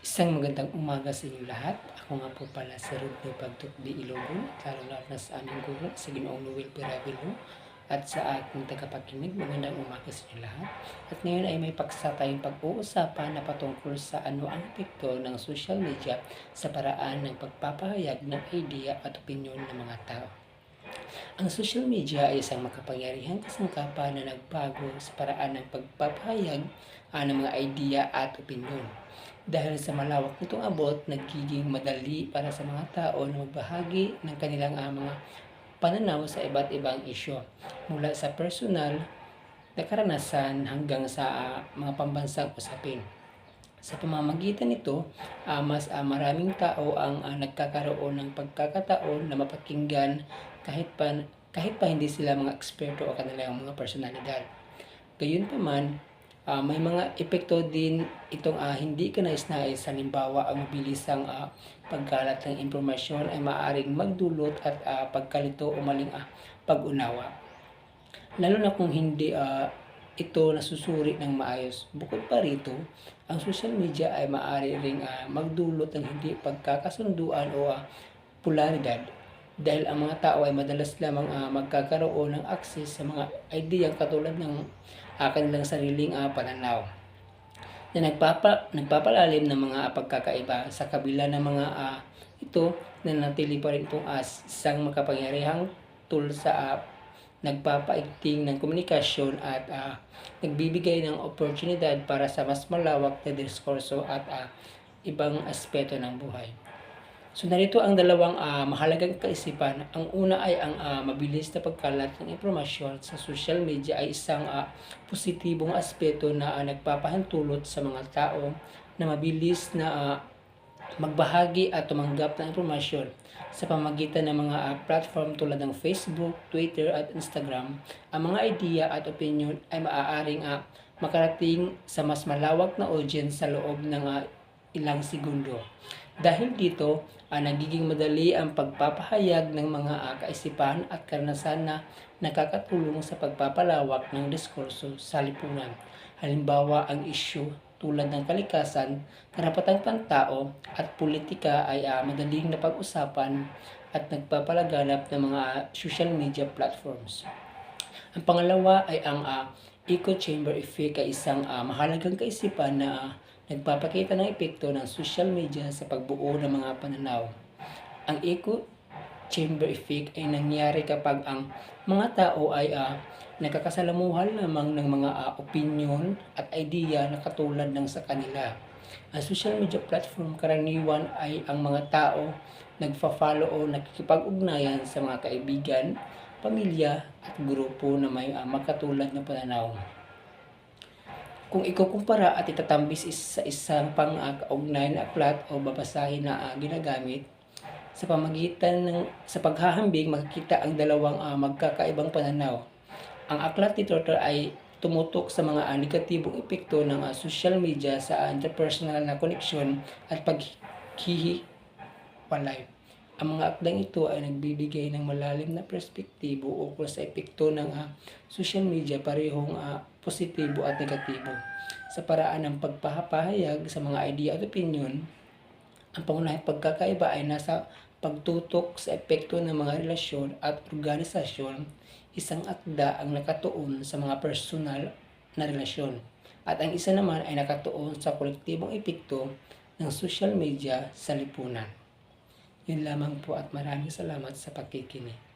Isang magandang umaga sa inyo lahat. Ako nga po pala si Rodney Pagtukdi Ilogon, lalo na sa aming guro, sa Ginoong Noel Piravilo, at sa ating tagapakinig. Magandang umaga sa inyo lahat. At ngayon ay may paksa tayong pag-uusapan na patungkol sa ano ang epekto ng social media sa paraan ng pagpapahayag ng idea at opinyon ng mga tao. Ang social media ay isang makapangyarihang kasangkapan na nagbago sa paraan ng pagpapahayag ah, ng mga idea at opinyon. Dahil sa malawak nitong abot, nagiging madali para sa mga tao na magbahagi ng kanilang ah, mga pananaw sa iba't ibang isyo. Mula sa personal na karanasan hanggang sa ah, mga pambansang usapin. Sa pamamagitan nito, ah, mas ah, maraming tao ang ah, nagkakaroon ng pagkakataon na mapakinggan kahit pa kahit pa hindi sila mga eksperto o kanilang mga personalidad. Gayunpaman, ah, may mga epekto din itong ah, hindi ka nais-nais. Halimbawa, ang mabilisang ah, pagkalat ng impormasyon ay maaaring magdulot at ah, pagkalito o maling ah, pag-unawa. Lalo na kung hindi ah, ito nasusuri ng maayos. Bukod pa rito, ang social media ay maaari ring ah, magdulot ng hindi pagkakasunduan o ah, polaridad dahil ang mga tao ay madalas lamang ah, magkakaroon ng access sa mga ideyang katulad ng ah, kanilang sariling ah, pananaw na nagpapa, nagpapalalim ng mga pagkakaiba sa kabila ng mga ah, ito na natili pa rin itong as isang makapangyarihang tool sa ah, nagpapaigting ng komunikasyon at ah, nagbibigay ng oportunidad para sa mas malawak na diskurso at ah, ibang aspeto ng buhay. So narito ang dalawang ah, mahalagang kaisipan. Ang una ay ang ah, mabilis na pagkalat ng impormasyon sa social media ay isang ah, positibong aspeto na ah, nagpapahintulot sa mga tao na mabilis na ah, magbahagi at tumanggap ng impormasyon sa pamagitan ng mga ah, platform tulad ng Facebook, Twitter at Instagram. Ang mga idea at opinion ay maaaring ah, makarating sa mas malawak na audience sa loob ng ah, ilang segundo. Dahil dito, ah, nagiging madali ang pagpapahayag ng mga ah, kaisipan at karanasan na nakakatulong sa pagpapalawak ng diskurso sa lipunan. Halimbawa, ang issue tulad ng kalikasan, karapatang pantao at politika ay ah, madaling napag-usapan at nagpapalaganap ng mga social media platforms. Ang pangalawa ay ang ah, echo chamber effect ay isang ah, mahalagang kaisipan na ah, nagpapakita ng epekto ng social media sa pagbuo ng mga pananaw. Ang echo chamber effect ay nangyari kapag ang mga tao ay ah, nakakasalamuhan lamang ng mga ah, opinion at idea na katulad ng sa kanila. Ang social media platform karaniwan ay ang mga tao nagfa-follow o nakikipag-ugnayan sa mga kaibigan, pamilya at grupo na may ah, makatulad na pananaw. Kung ikukumpara at itatambis is- sa isang pang uh, kaugnay na aklat o babasahin na ah, ginagamit, sa pamagitan ng sa paghahambing makikita ang dalawang ah, magkakaibang pananaw. Ang aklat ni Tortor ay tumutok sa mga ah, negatibong epekto ng ah, social media sa ah, interpersonal na koneksyon at paghihiwalay. Ang mga akdang ito ay nagbibigay ng malalim na perspektibo ukol sa epekto ng ah, social media parehong ah, positibo at negatibo. Sa paraan ng pagpapahayag sa mga idea at opinion, ang pangunahing pagkakaiba ay nasa pagtutok sa epekto ng mga relasyon at organisasyon, isang akda ang nakatuon sa mga personal na relasyon. At ang isa naman ay nakatuon sa kolektibong epekto ng social media sa lipunan. Yun lamang po at maraming salamat sa pakikinig.